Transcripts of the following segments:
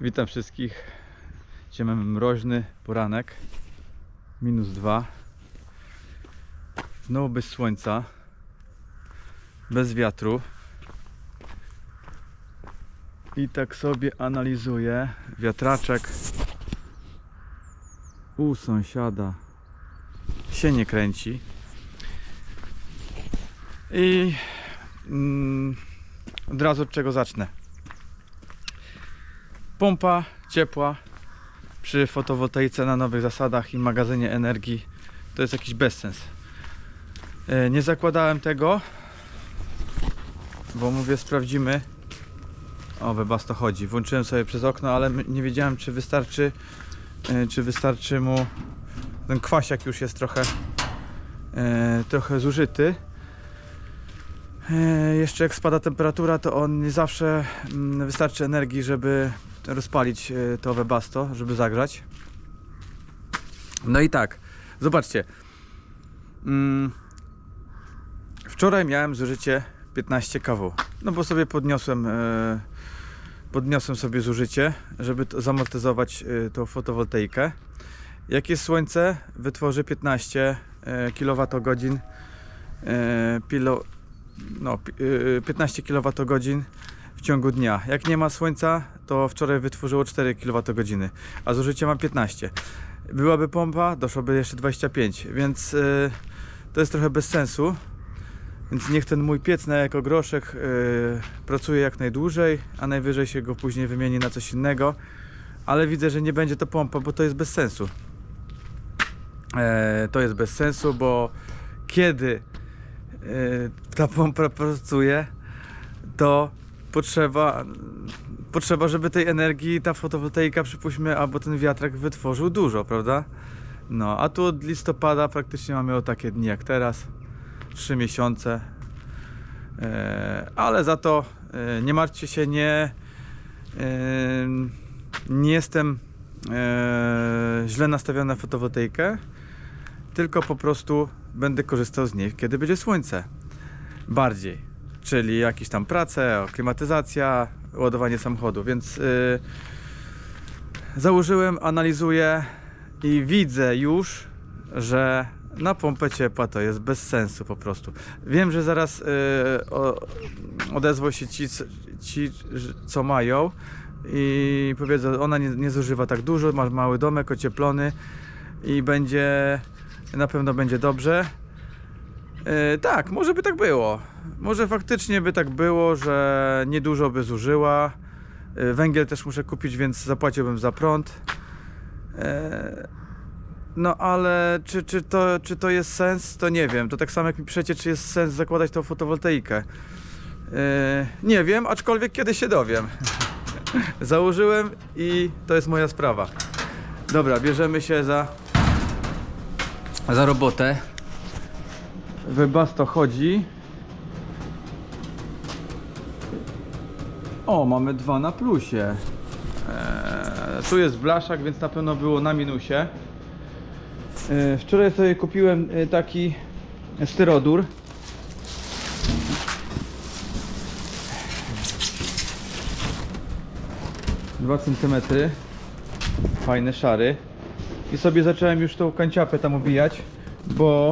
Witam wszystkich. Dzisiaj mamy mroźny poranek. Minus dwa. Znowu bez słońca. Bez wiatru. I tak sobie analizuję. Wiatraczek u sąsiada się nie kręci. I mm, od razu od czego zacznę. Pompa ciepła przy fotowoltaice na nowych zasadach i magazynie energii to jest jakiś bezsens. E, Nie zakładałem tego, bo mówię sprawdzimy. O, wybas to chodzi. Włączyłem sobie przez okno, ale nie wiedziałem czy wystarczy e, czy wystarczy mu ten kwasiak już jest trochę e, trochę zużyty. Jeszcze jak spada temperatura, to on nie zawsze mm, wystarczy energii, żeby rozpalić e, to webasto, żeby zagrzać. No i tak, zobaczcie. Mm, Wczoraj miałem zużycie 15 kW. No bo sobie podniosłem e, podniosłem sobie zużycie, żeby zamortyzować e, tą fotowoltaikę. Jak jest słońce, wytworzy 15 e, kWh no, pi- y, 15 kWh w ciągu dnia. Jak nie ma słońca, to wczoraj wytworzyło 4 kWh, a zużycie ma 15. Byłaby pompa, doszłoby jeszcze 25, więc y, to jest trochę bez sensu. Więc niech ten mój piec na jako groszek y, pracuje jak najdłużej, a najwyżej się go później wymieni na coś innego. Ale widzę, że nie będzie to pompa, bo to jest bez sensu. E, to jest bez sensu, bo kiedy y, ta pompa pracuje, to potrzeba, potrzeba, żeby tej energii ta fotowoltaika, przypuśćmy, albo ten wiatrak wytworzył dużo, prawda? No, a tu od listopada praktycznie mamy o takie dni jak teraz, 3 miesiące. E, ale za to e, nie martwcie się, nie, e, nie jestem e, źle nastawiony na fotowoltaikę, tylko po prostu będę korzystał z niej, kiedy będzie słońce. Bardziej. Czyli jakieś tam prace, klimatyzacja, ładowanie samochodu. Więc y, założyłem, analizuję i widzę już, że na pompę ciepła to jest bez sensu po prostu. Wiem, że zaraz y, o, odezwą się ci, ci, co mają i powiedzą, ona nie, nie zużywa tak dużo, ma mały domek ocieplony i będzie, na pewno będzie dobrze. E, tak, może by tak było. Może faktycznie by tak było, że niedużo by zużyła. E, węgiel też muszę kupić, więc zapłaciłbym za prąd. E, no ale czy, czy, to, czy to jest sens, to nie wiem. To tak samo jak mi piszecie, czy jest sens zakładać tą fotowoltaikę. E, nie wiem, aczkolwiek kiedy się dowiem. Założyłem i to jest moja sprawa. Dobra, bierzemy się za, za robotę. Webasto chodzi. O, mamy dwa na plusie. Eee, tu jest blaszak, więc na pewno było na minusie. Eee, wczoraj sobie kupiłem e, taki styrodur. Dwa centymetry. Fajny, szary. I sobie zacząłem już tą kanciapę tam obijać, bo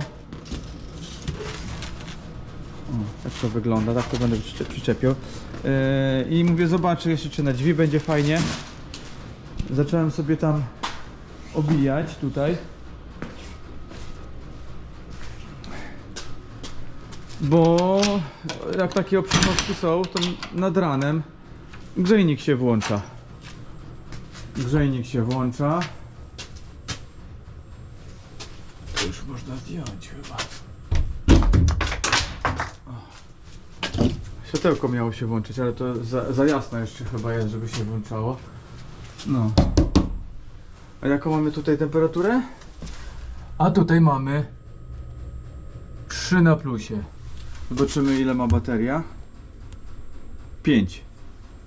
o, tak to wygląda, tak to będę przyczep- przyczepiał. Yy, I mówię, zobaczę jeszcze czy na drzwi będzie fajnie. Zacząłem sobie tam obijać tutaj. Bo jak takie oprzednostki są, to nad ranem grzejnik się włącza. Grzejnik się włącza. To już można zdjąć chyba. Światełko miało się włączyć, ale to za, za jasno jeszcze chyba jest, żeby się włączało. No. A jaką mamy tutaj temperaturę? A tutaj mamy 3 na plusie. Zobaczymy ile ma bateria. 5.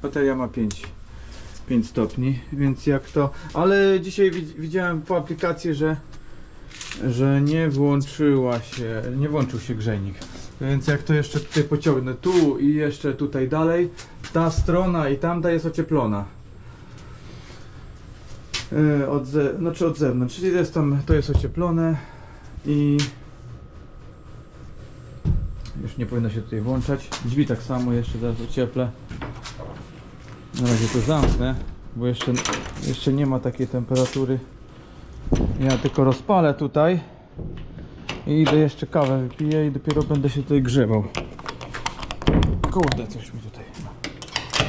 Bateria ma 5. 5 stopni, więc jak to... Ale dzisiaj widz- widziałem po aplikacji, że że nie włączyła się, nie włączył się grzejnik. Więc jak to jeszcze tutaj pociągnę tu i jeszcze tutaj dalej, ta strona i tamta jest ocieplona. e, od, ze, znaczy od zewnątrz, czyli jest tam, to jest ocieplone i już nie powinno się tutaj włączać. Drzwi tak samo, jeszcze zaraz ocieplę. Na razie to zamknę, bo jeszcze, jeszcze nie ma takiej temperatury. Ja tylko rozpalę tutaj i idę jeszcze kawę wypiję i dopiero będę się tutaj grzewał. Kurde, coś mi tutaj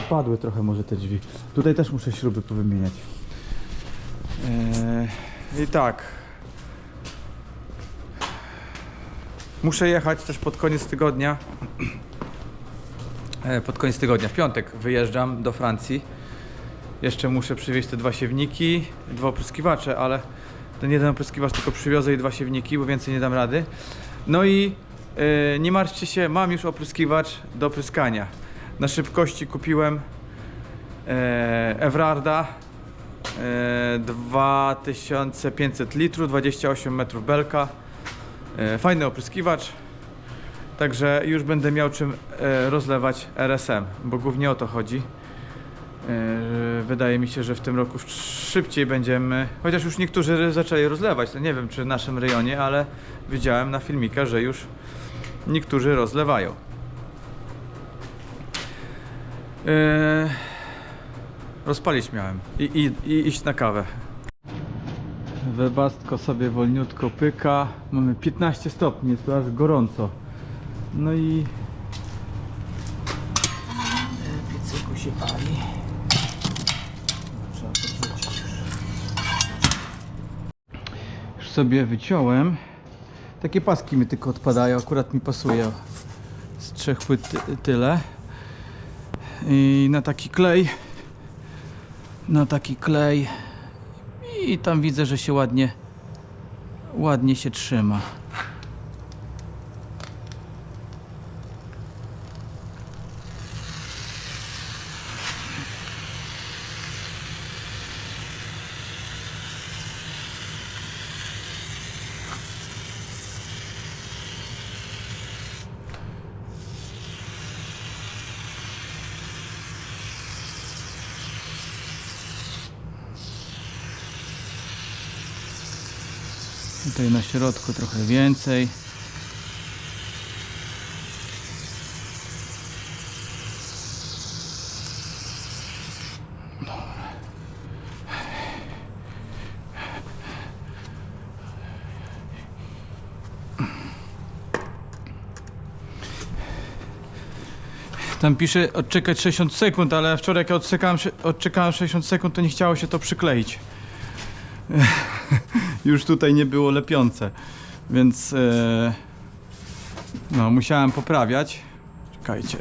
padły trochę może te drzwi. Tutaj też muszę śruby powymieniać. Eee, I tak. Muszę jechać też pod koniec tygodnia. E, Pod koniec tygodnia, w piątek wyjeżdżam do Francji. Jeszcze muszę przywieźć te dwa siewniki, dwa opryskiwacze, ale ten jeden opryskiwacz tylko przywiozę i dwa siewniki, bo więcej nie dam rady. No i e, nie martwcie się, mam już opryskiwacz do pryskania. Na szybkości kupiłem e, Evrarda e, 2500 litrów, 28 metrów belka. E, fajny opryskiwacz. Także już będę miał czym e, rozlewać RSM, bo głównie o to chodzi. E, Wydaje mi się, że w tym roku szybciej będziemy, chociaż już niektórzy zaczęli rozlewać, to nie wiem czy w naszym rejonie, ale widziałem na filmikach, że już niektórzy rozlewają. E, Rozpalić miałem i, i, i iść na kawę. Webastko sobie wolniutko pyka. Mamy 15 stopni, jest aż gorąco. No i piecyku się pali. Trzeba podrzucić już. Już sobie wyciąłem. Takie paski mi tylko odpadają, akurat mi pasuje. Z trzech płyt ty- tyle. I na taki klej. Na taki klej. I tam widzę, że się ładnie ładnie się trzyma. Tutaj na środku trochę więcej. Tam pisze odczekać 60 sekund, ale wczoraj jak ja odczekałem, odczekałem 60 sekund, to nie chciało się to przykleić już tutaj nie było lepiące, więc e, no musiałem poprawiać. Czekajcie,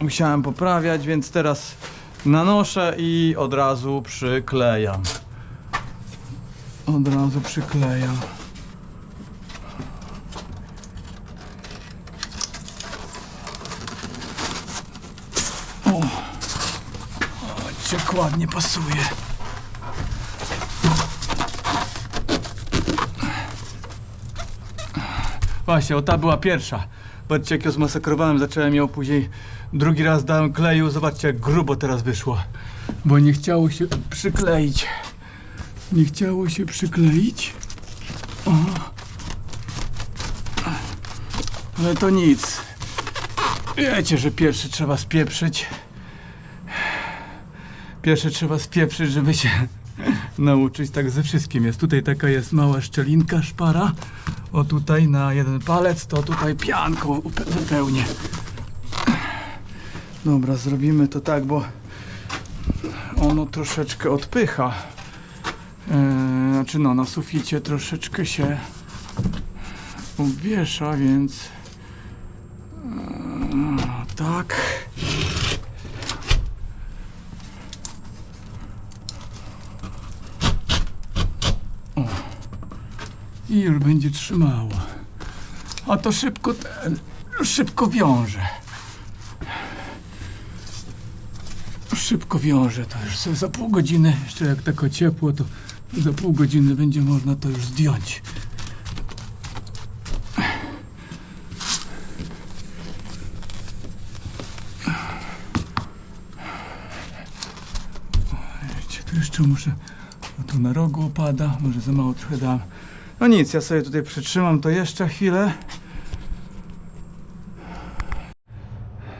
musiałem poprawiać, więc teraz nanoszę i od razu przyklejam. Od razu przyklejam. O, o ładnie pasuje. Właśnie, o ta była pierwsza. Patrzcie jak ją zmasakrowałem, zacząłem ją później drugi raz dałem kleju. Zobaczcie jak grubo teraz wyszło. Bo nie chciało się przykleić. Nie chciało się przykleić. O. Ale to nic. Wiecie, że pierwszy trzeba spieprzyć. Pierwsze trzeba spieprzyć, żeby się nauczyć. Tak ze wszystkim jest. Tutaj taka jest mała szczelinka, szpara. O tutaj na jeden palec, to tutaj pianką upe- wypełnię. Dobra, zrobimy to tak, bo ono troszeczkę odpycha. Eee, znaczy no, na suficie troszeczkę się obwiesza, więc eee, tak. I już będzie trzymało. A to szybko szybko wiąże. Szybko wiąże to już za pół godziny, jeszcze jak tako ciepło, to za pół godziny będzie można to już zdjąć. Tu jeszcze muszę tu na rogu opada, może za mało trochę dam. No nic, ja sobie tutaj przytrzymam to jeszcze chwilę.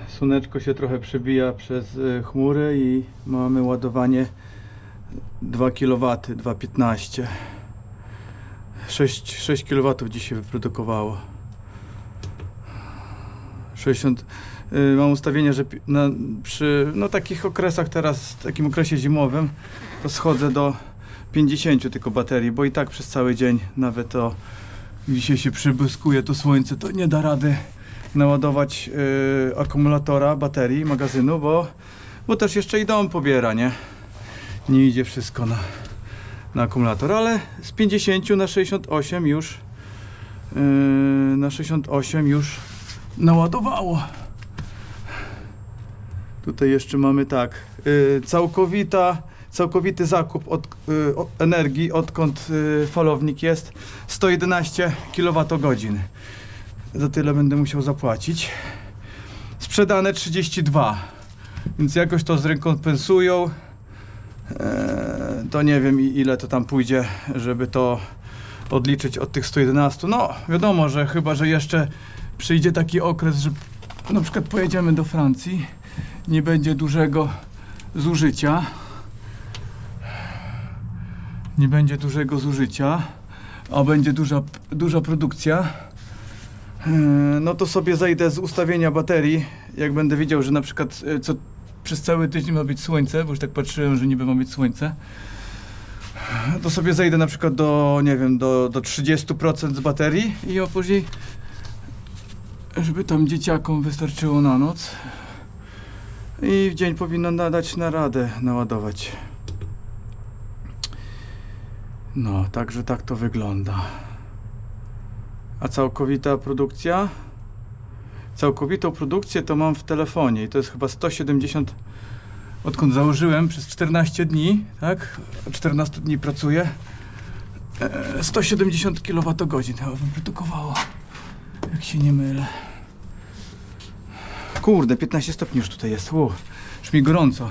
Słoneczko się trochę przebija przez y, chmury i mamy ładowanie 2 kW, 2,15. 6, 6 kW dzisiaj wyprodukowało. 60. y, Mam ustawienie, że na, przy no, takich okresach teraz, w takim okresie zimowym, to schodzę do 50 tylko baterii, bo i tak przez cały dzień, nawet to dzisiaj się przybłyskuje to słońce, to nie da rady naładować y, akumulatora, baterii, magazynu, bo, bo też jeszcze i dom pobiera, nie? Nie idzie wszystko na, na akumulator, ale z 50 na 68 już yy, na 68 już naładowało. Tutaj jeszcze mamy tak, yy, całkowita, całkowity zakup od, o- energii, odkąd yy, falownik jest 111 kWh. Za tyle będę musiał zapłacić. Sprzedane 32, więc jakoś to zrekompensują. Eee, to nie wiem ile to tam pójdzie, żeby to odliczyć od tych 111. No, wiadomo, że chyba, że jeszcze przyjdzie taki okres, że na przykład pojedziemy do Francji, nie będzie dużego zużycia. Nie będzie dużego zużycia, a będzie duża, duża produkcja. Eee, No to sobie zejdę z ustawienia baterii, jak będę wiedział, że na przykład e, co przez cały tydzień ma być słońce, bo już tak patrzyłem, że niby ma być słońce, to sobie zejdę na przykład do, nie wiem, do, do 30% z baterii i a później, żeby tam dzieciakom wystarczyło na noc i w dzień powinno nadać na radę naładować. No, także tak to wygląda. A całkowita produkcja? Całkowitą produkcję to mam w telefonie i to jest chyba 170 odkąd założyłem przez 14 dni, tak? Od 14 dni pracuję. E, 170 kWh to wyprodukowało. Jak się nie mylę. Kurde, 15 stopni już tutaj jest. U, już mi gorąco.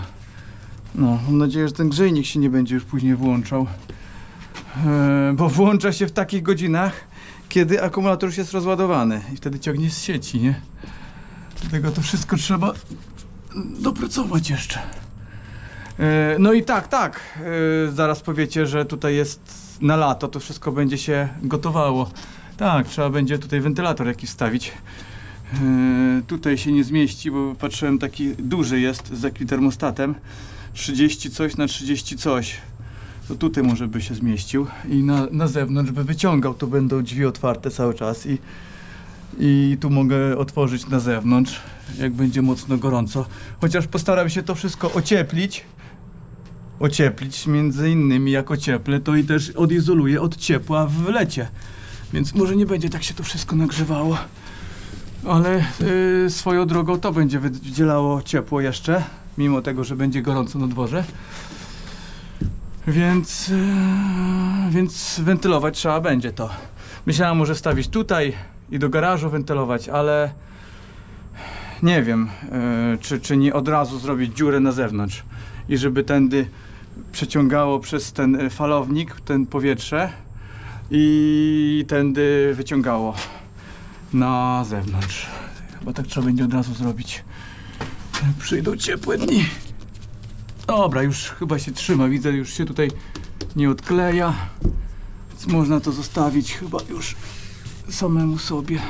No, mam nadzieję, że ten grzejnik się nie będzie już później włączał. E, bo włącza się w takich godzinach, kiedy akumulator już jest rozładowany i wtedy ciągnie z sieci, nie? Dlatego to wszystko trzeba dopracować jeszcze. E, No i tak, tak. e, Zaraz powiecie, że tutaj jest na lato, to wszystko będzie się gotowało. Tak, trzeba będzie tutaj wentylator jakiś wstawić. Tutaj się nie zmieści, bo patrzyłem, taki duży jest z jakim termostatem. 30 coś na 30 coś. To tutaj może by się zmieścił i na, na zewnątrz by wyciągał, to będą drzwi otwarte cały czas i, i tu mogę otworzyć na zewnątrz, jak będzie mocno gorąco. Chociaż postaram się to wszystko ocieplić. Ocieplić między innymi jak ocieplę, to i też odizoluję od ciepła w lecie. Więc może nie będzie tak się to wszystko nagrzewało. Ale y, swoją drogą to będzie wydzielało ciepło jeszcze, mimo tego, że będzie gorąco na dworze. Więc, yy, więc wentylować trzeba będzie to. Myślałem może wstawić tutaj i do garażu wentylować, ale nie wiem, yy, czy, czy nie od razu zrobić dziurę na zewnątrz i żeby tędy przeciągało przez ten falownik, ten powietrze i tędy wyciągało na zewnątrz. Chyba tak trzeba będzie od razu zrobić. Przyjdą ciepłe dni. Dobra, już chyba się trzyma. Widzę, już się tutaj nie odkleja. Więc można to zostawić chyba już samemu sobie.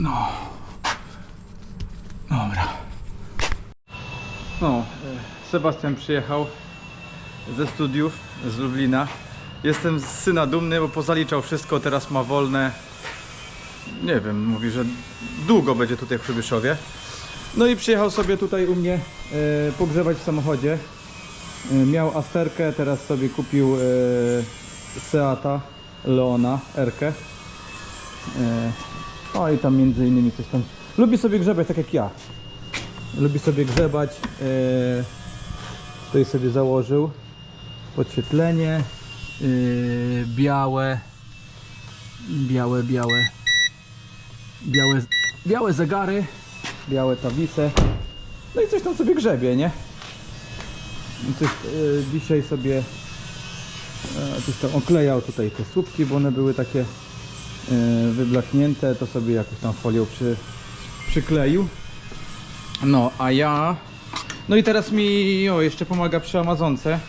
No. Dobra. No, e, Sebastian przyjechał ze studiów z Lublina. Jestem z syna dumny, bo pozaliczał wszystko, teraz ma wolne. Nie wiem, mówi, że długo będzie tutaj w Przybyszоwie. No i przyjechał sobie tutaj u mnie e, pogrzewać w samochodzie. E, miał Asterkę, teraz sobie kupił e, Seata Leona Erkę. E, o i tam między innymi coś tam. Lubi sobie grzebać tak jak ja. Lubi sobie grzebać. E, tutaj sobie założył podświetlenie białe białe, białe białe, białe zegary białe tablice. No i coś tam sobie grzebie, nie? Coś, y, dzisiaj sobie e, coś tam oklejał tutaj te słupki, bo one były takie e, wyblaknięte, to sobie jakąś tam folią przy, przykleił. No, a ja... No i teraz mi o, jeszcze pomaga przy Amazonce.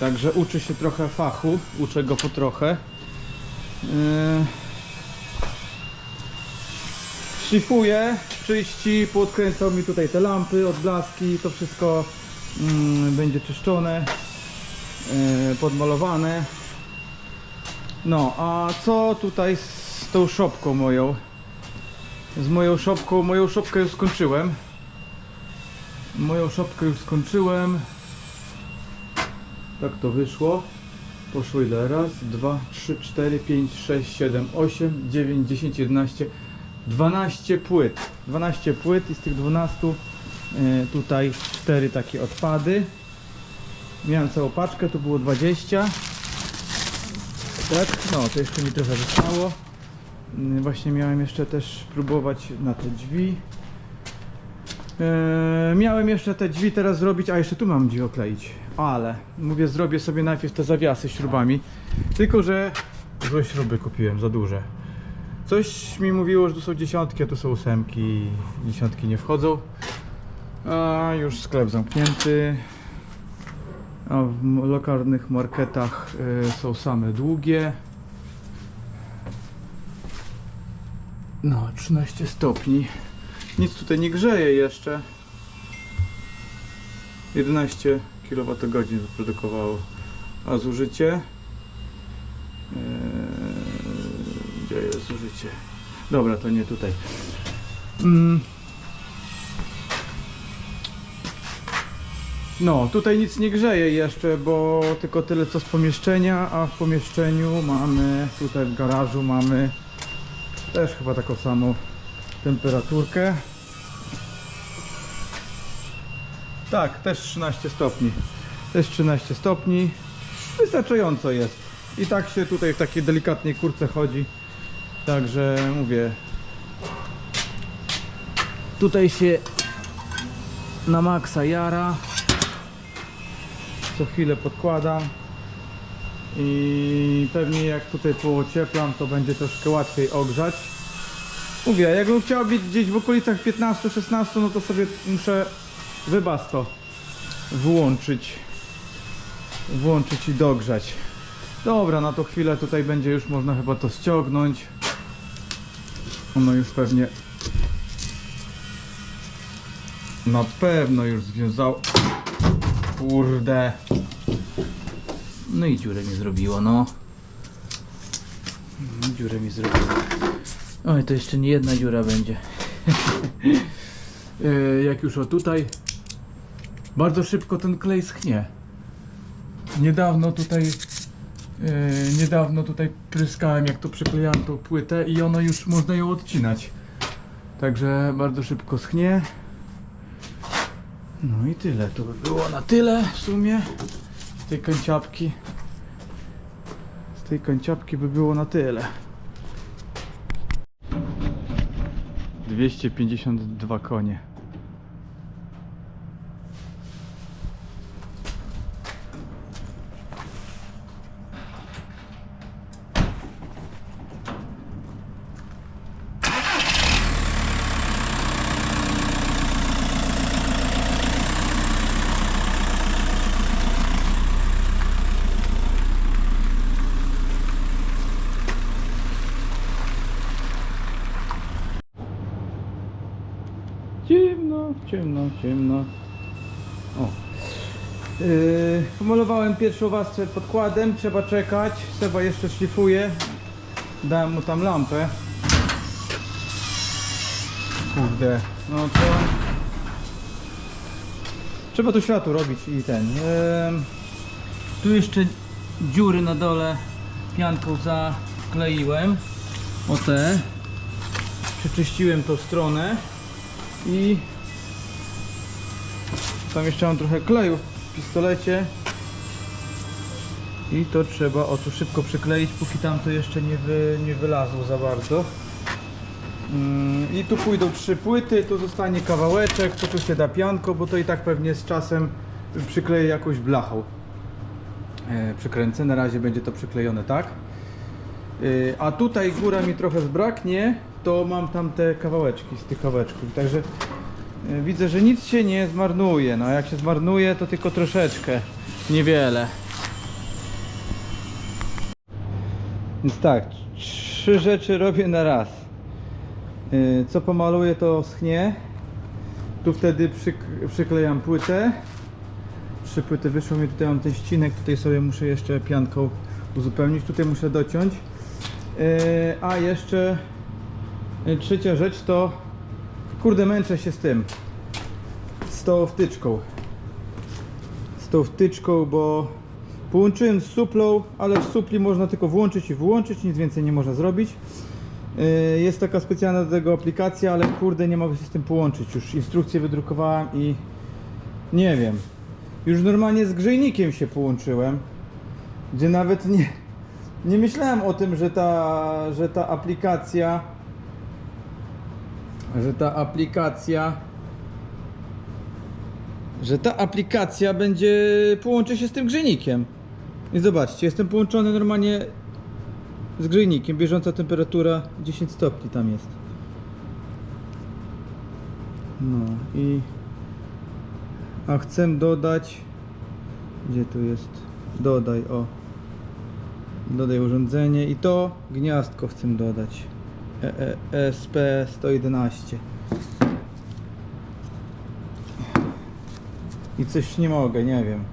Także uczy się trochę fachu, uczę go po trochę. Yy... Szlifuję, czyści, podkręcał mi tutaj te lampy, odblaski, to wszystko mm, będzie czyszczone, yy, podmalowane. No, a co tutaj z tą szopką moją? Z moją szopką, moją szopkę już skończyłem. Moją szopkę już skończyłem. Tak to wyszło. Poszło ile? Raz, dwa, trzy, cztery, pięć, sześć, siedem, osiem, dziewięć, dziesięć, jedenaście, 12 płyt. 12 płyt i z tych 12 e, tutaj 4 takie odpady. Miałem całą paczkę, tu było 20. Tak, no to jeszcze mi trochę zostało. Mm, Właśnie miałem jeszcze też próbować na te drzwi. Eee, miałem jeszcze te drzwi teraz zrobić, a jeszcze tu mam drzwi okleić. Ale mówię, zrobię sobie najpierw te zawiasy śrubami. Tylko, że złe śruby kupiłem, za duże. Coś mi mówiło, że tu są dziesiątki, a tu są ósemki. Dziesiątki nie wchodzą. A już sklep zamknięty. A w lokalnych marketach y, są same długie. No, 13 stopni. Nic tutaj nie grzeje jeszcze. 11 kWh wyprodukowało. A zużycie? Eee, gdzie jest zużycie? Dobra, to nie tutaj. Mm. No, tutaj nic nie grzeje jeszcze, bo tylko tyle co z pomieszczenia, a w pomieszczeniu mamy, tutaj w garażu mamy też chyba taką samą temperaturkę. Tak, też 13 stopni. Też 13 stopni. Wystarczająco jest. I tak się tutaj w takiej delikatnej kurce chodzi. Także mówię. Tutaj się na maksa jara. Co chwilę podkładam. I pewnie jak tutaj poocieplam, to będzie troszkę łatwiej ogrzać. Mówię, jakbym chciał być gdzieś w okolicach 15-16, no to sobie muszę wybasto włączyć. Włączyć i dogrzać. Dobra, na to chwilę tutaj będzie już można chyba to ściągnąć. Ono już pewnie na pewno już związało. Kurde. No i dziurę mi zrobiło, no. Dziurę mi zrobiło. Oj, to jeszcze nie jedna dziura będzie. E, Jak już o tutaj. Bardzo szybko ten klej schnie. Niedawno tutaj. e, Niedawno tutaj pryskałem, jak to przyklejałem tą płytę i ono już można ją odcinać. Także bardzo szybko schnie. No i tyle. To by było na tyle w sumie. Z tej kończapki. Z tej kończapki by było na tyle. 252 konie. Ciemno, ciemno. O. Yy, pomalowałem pierwszą warstwę podkładem, trzeba czekać. Seba jeszcze szlifuje. Dałem mu tam lampę. Kurde, no to... Trzeba tu światło robić i ten. Yy, tu jeszcze dziury na dole pianką zakleiłem. O te. Przeczyściłem tą stronę. I tam jeszcze mam trochę kleju w pistolecie. I to trzeba o tu szybko przykleić, póki tam to jeszcze nie, wy, nie wylazło za bardzo. Mm, I tu pójdą trzy płyty, tu zostanie kawałeczek, to tu się da pianko, bo to i tak pewnie z czasem przykleję jakąś blachą. E, przykręcę, na razie będzie to przyklejone tak. E, a tutaj góra mi trochę zbraknie, to mam tam te kawałeczki z tych kawałeczków. Także widzę, że nic się nie zmarnuje. No jak się zmarnuje, to tylko troszeczkę, niewiele. Więc tak, trzy rzeczy robię na raz. Yy, Co pomaluję, to schnie. Tu wtedy przyk- przyklejam płytę. Trzy płyty wyszło mi, tutaj mam ten ścinek, tutaj sobie muszę jeszcze pianką uzupełnić, tutaj muszę dociąć. Yy, A jeszcze trzecia rzecz to kurde męczę się z tym z tą wtyczką z tą wtyczką, bo połączyłem z suplą, ale w supli można tylko włączyć i wyłączyć, nic więcej nie można zrobić. Yy, Jest taka specjalna do tego aplikacja, ale kurde nie mogę się z tym połączyć. Już instrukcję wydrukowałem i nie wiem. Już normalnie z grzejnikiem się połączyłem, gdzie nawet nie, nie myślałem o tym, że ta, że ta aplikacja że ta aplikacja że ta aplikacja będzie połączy się z tym grzejnikiem. I zobaczcie, jestem połączony normalnie z grzejnikiem. Bieżąca temperatura 10 stopni tam jest. No i a chcę dodać gdzie tu jest? Dodaj o. Dodaj urządzenie i to gniazdko chcę dodać. E, e, SP111. I coś nie mogę, nie wiem.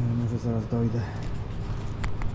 E, Może zaraz dojdę.